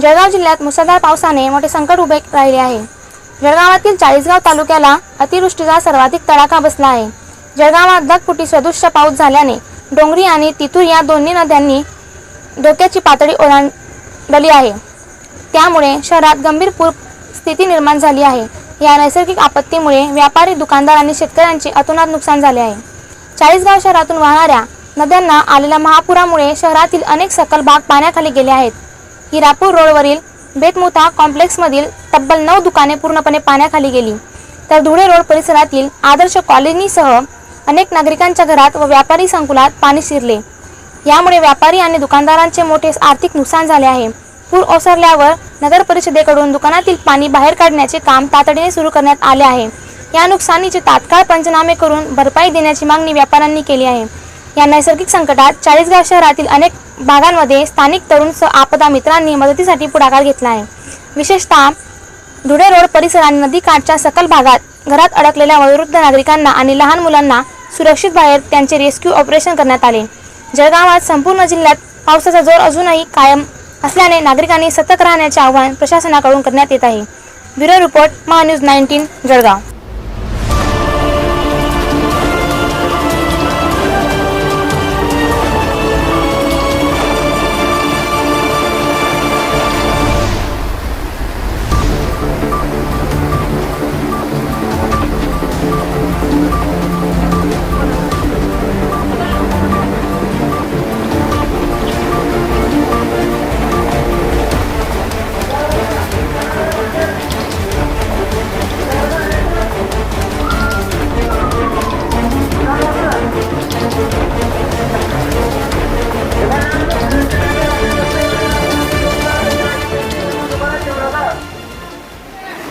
जळगाव जिल्ह्यात मुसळधार पावसाने मोठे संकट उभे राहिले आहे. जळगावातील चाळीसगाव तालुक्याला अतिवृष्टीचा सर्वाधिक तडाखा बसला आहे. जळगावात ढगफुटी सदृश्य पाऊस झाल्याने डोंगरी आणि तितूर या दोन्ही नद्यांनी धोक्याची पातळी ओलांडली आहे. त्यामुळे शहरात गंभीर पूर स्थिती निर्माण झाली आहे. या नैसर्गिक आपत्तीमुळे व्यापारी दुकानदार आणि शेतकऱ्यांचे अतोनात नुकसान झाले आहे. चाळीसगाव शहरातून वाहणाऱ्या नद्यांना आलेल्या महापुरामुळे शहरातील अनेक सकल भाग पाण्याखाली गेले आहेत. हिरापूर रोडवरील बेतमुथा कॉम्प्लेक्समधील तब्बल नऊ दुकाने पूर्णपणे पाण्याखाली गेली. तर धुळे रोड परिसरातील आदर्श कॉलनीसह अनेक नागरिकांच्या घरात व व्यापारी संकुलात पाणी शिरले. यामुळे व्यापारी आणि दुकानदारांचे मोठे आर्थिक नुकसान झाले आहे. पूर ओसरल्यावर नगर परिषदेकडून दुकानातील पाणी बाहेर काढण्याचे काम तातडीने सुरू करण्यात आले आहे. या नुकसानीचे तात्काळ पंचनामे करून भरपाई देण्याची मागणी व्यापाऱ्यांनी केली आहे. या नैसर्गिक संकटात चाळीसगाव शहरातील अनेक भागांमध्ये स्थानिक तरुण स आपदा मित्रांनी मदतीसाठी पुढाकार घेतला आहे. विशेषतः धुळे रोड परिसर आणि नदीकाठच्या सकल भागात घरात अडकलेल्या वयोवृद्ध नागरिकांना आणि लहान मुलांना सुरक्षित बाहेर त्यांचे रेस्क्यू ऑपरेशन करण्यात आले. जळगावात संपूर्ण जिल्ह्यात पावसाचा जोर अजूनही कायम असल्याने नागरिकांनी सतर्क राहण्याचे आवाहन प्रशासनाकडून करण्यात येत आहे. Bureau report Mahanews nineteen Jalgaon.